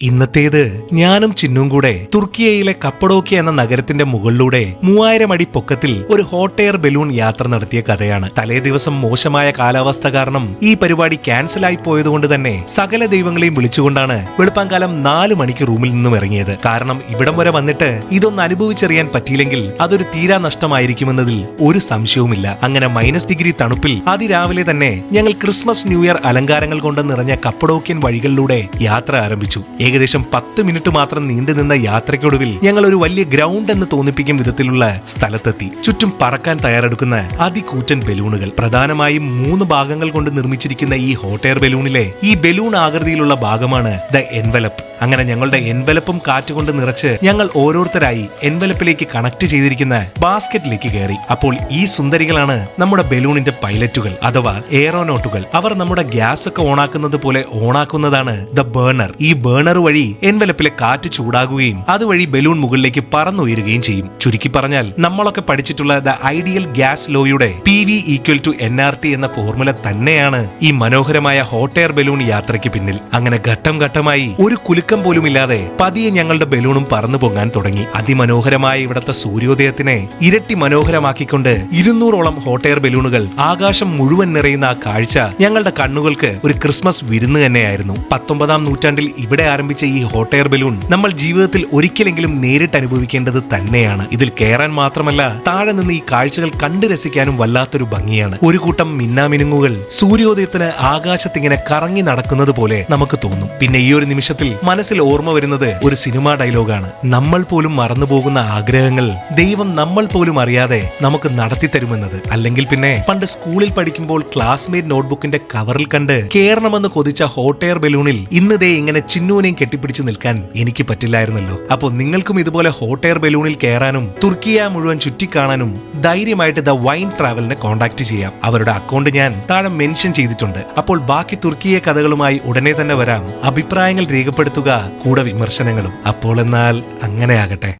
ഇന്നത്തേത് ഞാനും ചിന്നും കൂടെ തുർക്കിയയിലെ കപ്പഡോക്കിയ എന്ന നഗരത്തിന്റെ മുകളിലൂടെ മൂവായിരം അടി പൊക്കത്തിൽ ഒരു ഹോട്ട് എയർ ബലൂൺ യാത്ര നടത്തിയ കഥയാണ്. തലേ ദിവസം മോശമായ കാലാവസ്ഥ കാരണം ഈ പരിപാടി ക്യാൻസൽ ആയി പോയതുകൊണ്ട് തന്നെ സകല ദൈവങ്ങളെയും വിളിച്ചുകൊണ്ടാണ് വെളുപ്പാങ്കാലം നാലു മണിക്ക് റൂമിൽ നിന്നും ഇറങ്ങിയത്. കാരണം ഇവിടം വരെ വന്നിട്ട് ഇതൊന്ന് അനുഭവിച്ചറിയാൻ പറ്റിയില്ലെങ്കിൽ അതൊരു തീരാ നഷ്ടമായിരിക്കുമെന്നതിൽ ഒരു സംശയവുമില്ല. അങ്ങനെ മൈനസ് ഡിഗ്രി തണുപ്പിൽ അതിരാവിലെ തന്നെ ഞങ്ങൾ ക്രിസ്മസ് ന്യൂ ഇയർ അലങ്കാരങ്ങൾ കൊണ്ട് നിറഞ്ഞ കപ്പഡോക്യൻ വഴികളിലൂടെ യാത്ര ആരംഭിച്ചു. ഏകദേശം പത്ത് മിനിറ്റ് മാത്രം നീണ്ടുനിന്ന യാത്രയ്ക്കൊടുവിൽ ഞങ്ങൾ ഒരു വലിയ ഗ്രൗണ്ട് എന്ന് തോന്നിപ്പിക്കും വിധത്തിലുള്ള സ്ഥലത്തെത്തി. ചുറ്റും പറക്കാൻ തയ്യാറെടുക്കുന്ന അതികൂറ്റൻ ബലൂണുകൾ. പ്രധാനമായും മൂന്ന് ഭാഗങ്ങൾ കൊണ്ട് നിർമ്മിച്ചിരിക്കുന്ന ഈ ഹോട്ട് എയർ ബലൂണിലെ ഈ ബലൂൺ ആകൃതിയിലുള്ള ഭാഗമാണ് ദ എൻവലപ്പ്. അങ്ങനെ ഞങ്ങളുടെ എൻവലപ്പും കാറ്റുകൊണ്ട് നിറച്ച് ഞങ്ങൾ ഓരോരുത്തരായി എൻവലപ്പിലേക്ക് കണക്ട് ചെയ്തിരിക്കുന്ന ബാസ്ക്കറ്റിലേക്ക് കയറി. അപ്പോൾ ഈ സുന്ദരികളാണ് നമ്മുടെ ബലൂണിന്റെ പൈലറ്റുകൾ അഥവാ എയറോനോട്ടുകൾ. അവർ നമ്മുടെ ഗ്യാസ് ഒക്കെ ഓണാക്കുന്നത് പോലെ ഓണാക്കുന്നതാണ് ദ ബേണർ. ഈ ബേണർ വഴി എൻവലപ്പിലെ കാറ്റ് ചൂടാകുകയും അതുവഴി ബലൂൺ മുകളിലേക്ക് പറന്നുയരുകയും ചെയ്യും. ചുരുക്കി പറഞ്ഞാൽ നമ്മളൊക്കെ പഠിച്ചിട്ടുള്ള the ideal gas ലോയുടെ P V equal to N R T എന്ന ഫോർമുല തന്നെയാണ് ഈ മനോഹരമായ ഹോട്ട് എയർ ബലൂൺ യാത്രയ്ക്ക് പിന്നിൽ. അങ്ങനെ ഘട്ടം ഘട്ടമായി ഒരു കുലുക്കം പോലും ഇല്ലാതെ പതിയെ ഞങ്ങളുടെ ബലൂണും പറന്നു പൊങ്ങാൻ തുടങ്ങി. അതിമനോഹരമായ ഇവിടത്തെ സൂര്യോദയത്തിനെ ഇരട്ടി മനോഹരമാക്കിക്കൊണ്ട് ഇരുന്നൂറോളം ഹോട്ട് എയർ ബലൂണുകൾ ആകാശം മുഴുവൻ നിറയുന്ന ആ കാഴ്ച ഞങ്ങളുടെ കണ്ണുകൾക്ക് ഒരു ക്രിസ്മസ് വിരുന്ന് തന്നെയായിരുന്നു. പത്തൊമ്പതാം നൂറ്റാണ്ടിൽ ഇവിടെ ആരംഭിച്ച ഈ ഹോട്ട് എയർ ബലൂൺ നമ്മൾ ജീവിതത്തിൽ ഒരിക്കലെങ്കിലും നേരിട്ട് അനുഭവിക്കേണ്ടത് തന്നെയാണ്. ഇതിൽ കയറാൻ മാത്രമല്ല താഴെ നിന്ന് ഈ കാഴ്ചകൾ കണ്ടു രസിക്കാനും വല്ലാത്തൊരു ഭംഗിയാണ്. ഒരു കൂട്ടം മിന്നാമിനുങ്ങുകൾ സൂര്യോദയത്തിന് ആകാശത്തിങ്ങനെ കറങ്ങി നടക്കുന്നത് പോലെ നമുക്ക് തോന്നും. പിന്നെ ഈ ഒരു നിമിഷത്തിൽ മനസ്സിൽ ഓർമ്മ വരുന്നത് ഒരു സിനിമാ ഡയലോഗാണ്. നമ്മൾ പോലും മറന്നുപോകുന്ന ആഗ്രഹങ്ങൾ ദൈവം നമ്മൾ പോലും അറിയാതെ നമുക്ക് നടത്തി തരുമെന്നത്. അല്ലെങ്കിൽ പിന്നെ പണ്ട് സ്കൂളിൽ പഠിക്കുമ്പോൾ ക്ലാസ്മേറ്റ് നോട്ട്ബുക്കിന്റെ കവറിൽ കണ്ട് കേറണമെന്ന് കൊതിച്ച ഹോട്ട് എയർ ബലൂണിൽ ഇന്ന് ദേ ഇങ്ങനെ ചിന്നുവിനെയും കെട്ടിപ്പിടിച്ച് നിൽക്കാൻ എനിക്ക് പറ്റില്ലായിരുന്നല്ലോ. അപ്പോൾ നിങ്ങൾക്കും ഇതുപോലെ ഹോട്ട് എയർ ബലൂണിൽ കയറാനും തുർക്കിയ മുഴുവൻ ചുറ്റിക്കാണാനും ധൈര്യമായിട്ട് ദ വൈൻ ട്രാവലിനെ കോൺടാക്ട് ചെയ്യാം. അവരുടെ അക്കൗണ്ട് ഞാൻ താഴെ മെൻഷൻ ചെയ്തിട്ടുണ്ട്. അപ്പോൾ ബാക്കി തുർക്കിയ കഥകളുമായി ഉടനെ തന്നെ വരാം. അഭിപ്രായങ്ങൾ രേഖപ്പെടുത്തുക കൂടെ വിമർശനങ്ങളും അപ്പോൾ എന്നാൽ അങ്ങനെ ആകട്ടെ